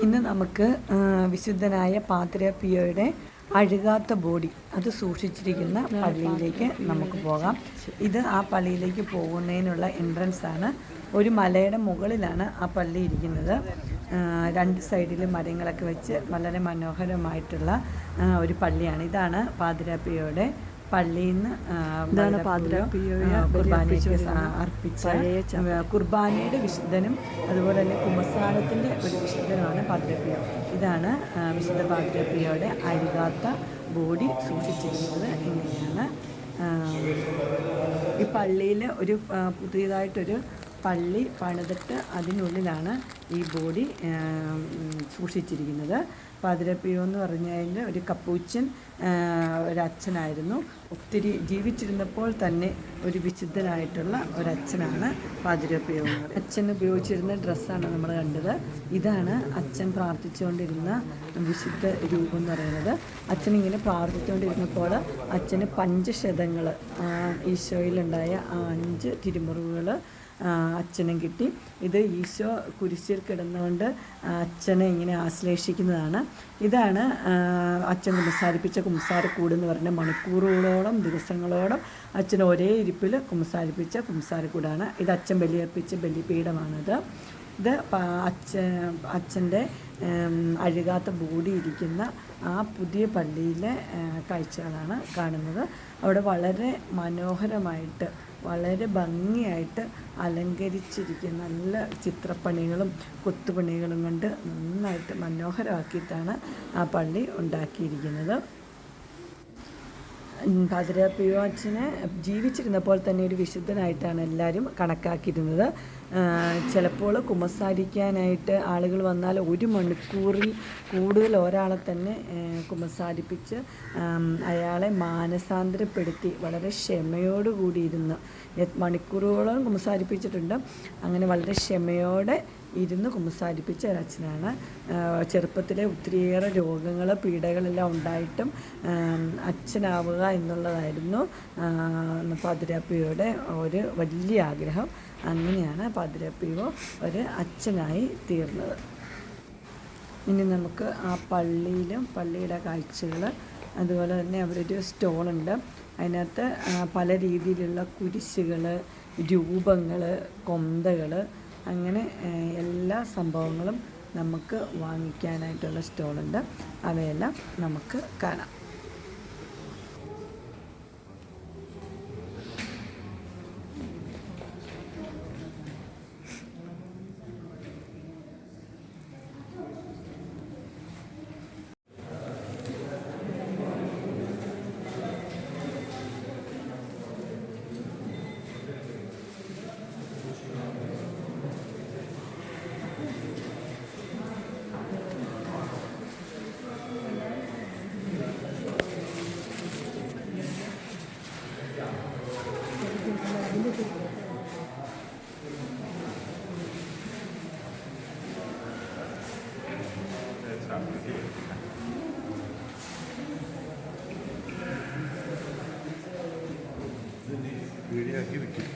ഇന്ന് നമുക്ക് വിശുദ്ധനായ പാത്ര പിയോയുടെ അഴുകാത്ത ബോഡി അത് സൂക്ഷിച്ചിരിക്കുന്ന പള്ളിയിലേക്ക് നമുക്ക് പോകാം. ഇത് ആ പള്ളിയിലേക്ക് പോകുന്നതിനുള്ള എൻട്രൻസ് ആണ്. ഒരു മലയുടെ മുകളിലാണ് ആ പള്ളി ഇരിക്കുന്നത്. രണ്ട് സൈഡിൽ മരങ്ങളൊക്കെ വെച്ച് വളരെ മനോഹരമായിട്ടുള്ള ഒരു പള്ളിയാണ്. ഇതാണ് പാതിരാപ്പിയോയുടെ പള്ളിയിൽ നിന്ന് കുർബാനയ്ക്ക് അർപ്പിച്ച കുർബാനയുടെ വിശുദ്ധനും അതുപോലെ തന്നെ കുമ്പസാരത്തിന്റെ ഒരു വിശുദ്ധനുമാണ് പാദ്രപ്രിയ ഇതാണ് വിശുദ്ധ പാദ്രപ്രിയയുടെ അരികാത്ത ബോഡി സൂക്ഷിച്ചിരിക്കുന്നത് ഇങ്ങനെയാണ്. ഈ പള്ളിയിൽ ഒരു പുതിയതായിട്ടൊരു പള്ളി പണിതിട്ട് അതിനുള്ളിലാണ് ഈ ബോഡി സൂക്ഷിച്ചിരിക്കുന്നത്. പാതിരപ്പിയോ എന്ന് പറഞ്ഞാൽ ഒരു കപ്പൂച്ചൻ ഒരച്ഛനായിരുന്നു. ഒത്തിരി ജീവിച്ചിരുന്നപ്പോൾ തന്നെ ഒരു വിശുദ്ധനായിട്ടുള്ള ഒരച്ഛനാണ് പാതിരപ്പിയോ അച്ഛൻ ഉപയോഗിച്ചിരുന്ന ഡ്രസ്സാണ് നമ്മൾ കണ്ടത്. ഇതാണ് അച്ഛൻ പ്രാർത്ഥിച്ചുകൊണ്ടിരുന്ന വിശുദ്ധ രൂപം എന്ന് പറയുന്നത്. അച്ഛൻ ഇങ്ങനെ പ്രാർത്ഥിച്ചുകൊണ്ടിരുന്നപ്പോൾ അച്ഛന് പഞ്ചശതങ്ങൾ ഈശോയിലുണ്ടായ ആ അഞ്ച് തിരുമുറിവുകൾ അച്ഛനും കിട്ടി. ഇത് ഈശോ കുരിശിൽ കിടന്നുകൊണ്ട് അച്ഛനെ ഇങ്ങനെ ആശ്ലേഷിക്കുന്നതാണ്. ഇതാണ് അച്ഛൻ കുമ്പസാരിപ്പിച്ച കുമ്പസാരക്കൂട് പറഞ്ഞ മണിക്കൂറുകളോളം ദിവസങ്ങളോളം അച്ഛൻ ഒരേ ഇരിപ്പിൽ കുമ്പസാരിപ്പിച്ച കുമ്പസാരക്കൂടാണ് ഇത് അച്ഛൻ ബലിയർപ്പിച്ച ബലിപീഠമാണിത്. ഇത് അച്ഛ അച്ഛൻ അച്ഛന്റെ അഴുകാത്ത ബോഡി ഇരിക്കുന്ന ആ പുതിയ പള്ളിയിലെ കാഴ്ചകളാണ് കാണുന്നത്. അവിടെ വളരെ മനോഹരമായിട്ട് വളരെ ഭംഗിയായിട്ട് അലങ്കരിച്ചിരിക്കുന്ന നല്ല ചിത്രപ്പണികളും കൊത്തുപണികളും കൊണ്ട് നന്നായിട്ട് മനോഹരമാക്കിയിട്ടാണ് ആ പള്ളി ഉണ്ടാക്കിയിരിക്കുന്നത്. പാതിരാപ്പിയോ ജീവിച്ചിരുന്ന ജീവിച്ചിരുന്നപ്പോൾ തന്നെ ഒരു വിശുദ്ധനായിട്ടാണ് എല്ലാവരും കണക്കാക്കിയിരുന്നത്. ചിലപ്പോൾ കുമ്പസാരിക്കാനായിട്ട് ആളുകൾ വന്നാൽ ഒരു മണിക്കൂറിൽ കൂടുതൽ ഒരാളെ തന്നെ കുമ്പസാരിപ്പിച്ച് അയാളെ മാനസാന്തരപ്പെടുത്തി വളരെ ക്ഷമയോടുകൂടി ഇരുന്ന് എ- മണിക്കൂറുകളോളം കുമ്പസാരിപ്പിച്ചിട്ടുണ്ട്. അങ്ങനെ വളരെ ക്ഷമയോടെ ഇരുന്ന് കുമ്പസാരിപ്പിച്ച ഒരച്ഛനാണ്. ചെറുപ്പത്തിലെ ഒത്തിരിയേറെ രോഗങ്ങൾ പീഡകളെല്ലാം ഉണ്ടായിട്ടും അച്ഛനാവുക എന്നുള്ളതായിരുന്നു പാതിരാപ്പിയുടെ ഒരു വലിയ ആഗ്രഹം. അങ്ങനെയാണ് പാതിരാപ്പിയോ ഒരു അച്ഛനായി തീർന്നത്. ഇനി നമുക്ക് ആ പള്ളിയിലും പള്ളിയുടെ കാഴ്ചകൾ അതുപോലെ തന്നെ അവിടെ ഒരു സ്റ്റോളുണ്ട്. അതിനകത്ത് പല രീതിയിലുള്ള കുരിശുകൾ രൂപങ്ങൾ കൊന്തകൾ അങ്ങനെ എല്ലാ സംഭവങ്ങളും നമുക്ക് വാങ്ങിക്കാനായിട്ടുള്ള സ്റ്റോളുണ്ട്. അവയെല്ലാം നമുക്ക് കാണാം. വീഡിയോയാക്കി വെക്കും.